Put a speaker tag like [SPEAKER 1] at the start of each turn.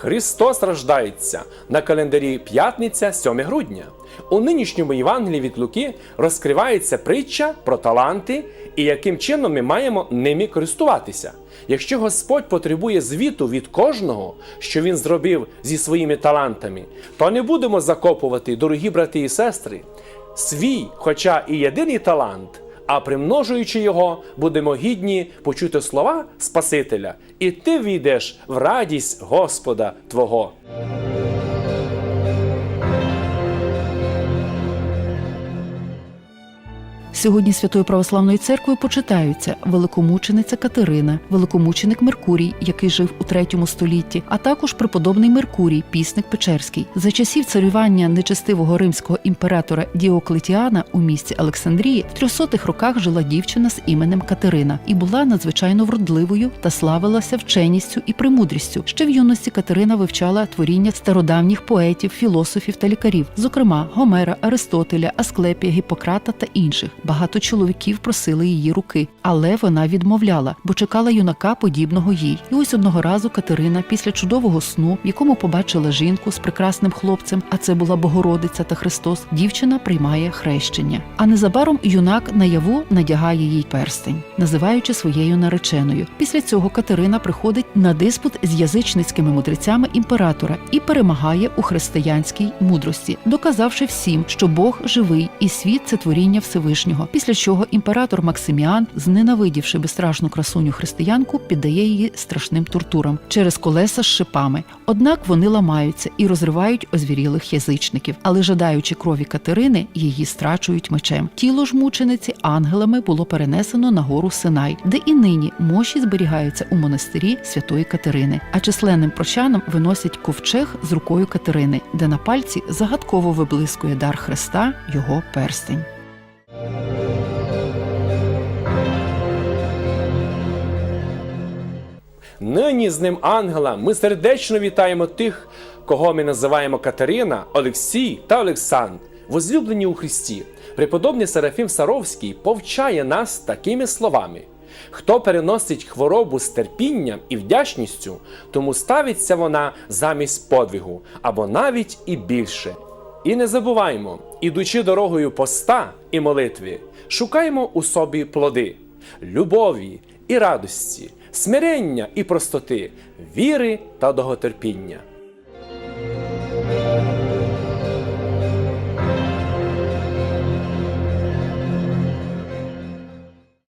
[SPEAKER 1] Христос рождається на календарі п'ятниця 7 грудня. У нинішньому Євангелії від Луки розкривається притча про таланти і яким чином ми маємо ними користуватися. Якщо Господь потребує звіту від кожного, що він зробив зі своїми талантами, то не будемо закопувати, дорогі брати і сестри, свій, хоча і єдиний талант, а примножуючи його, будемо гідні почути слова Спасителя, і ти війдеш в радість Господа Твого.
[SPEAKER 2] Сьогодні Святою Православною церквою почитаються великомучениця Катерина, великомученик Меркурій, який жив у третьому столітті, а також преподобний Меркурій, пісник Печерський. За часів царювання нечестивого римського імператора Діоклетіана у місті Олександрії в 300-х роках жила дівчина з іменем Катерина і була надзвичайно вродливою та славилася вченістю і премудрістю. Ще в юності Катерина вивчала творіння стародавніх поетів, філософів та лікарів, зокрема Гомера, Аристотеля, Асклепія, Гіппократа та інших. Багато чоловіків просили її руки, але вона відмовляла, бо чекала юнака, подібного їй. І ось одного разу Катерина, після чудового сну, в якому побачила жінку з прекрасним хлопцем, а це була Богородиця та Христос, дівчина приймає хрещення. А незабаром юнак наяву надягає їй перстень, називаючи своєю нареченою. Після цього Катерина приходить на диспут з язичницькими мудрецями імператора і перемагає у християнській мудрості, доказавши всім, що Бог живий і світ це творіння Всевишнього. Після чого імператор Максиміан, зненавидівши безстрашну красуню християнку, піддає її страшним тортурам через колеса з шипами. Однак вони ламаються і розривають озвірілих язичників, але жадаючи крові Катерини, її страчують мечем. Тіло ж мучениці ангелами було перенесено на гору Синай, де і нині мощі зберігаються у монастирі святої Катерини. А численним прощанам виносять ковчег з рукою Катерини, де на пальці загадково виблискує дар Христа, його перстень.
[SPEAKER 1] Нині з ним ангела ми сердечно вітаємо тих, кого ми називаємо Катерина, Олексій та Олександр, возлюблені у Христі. Преподобний Серафім Саровський повчає нас такими словами: хто переносить хворобу з терпінням і вдячністю, тому ставиться вона замість подвигу або навіть і більше. І не забуваймо, ідучи дорогою поста і молитви, шукаємо у собі плоди любові і радості, смирення і простоти, віри та довготерпіння.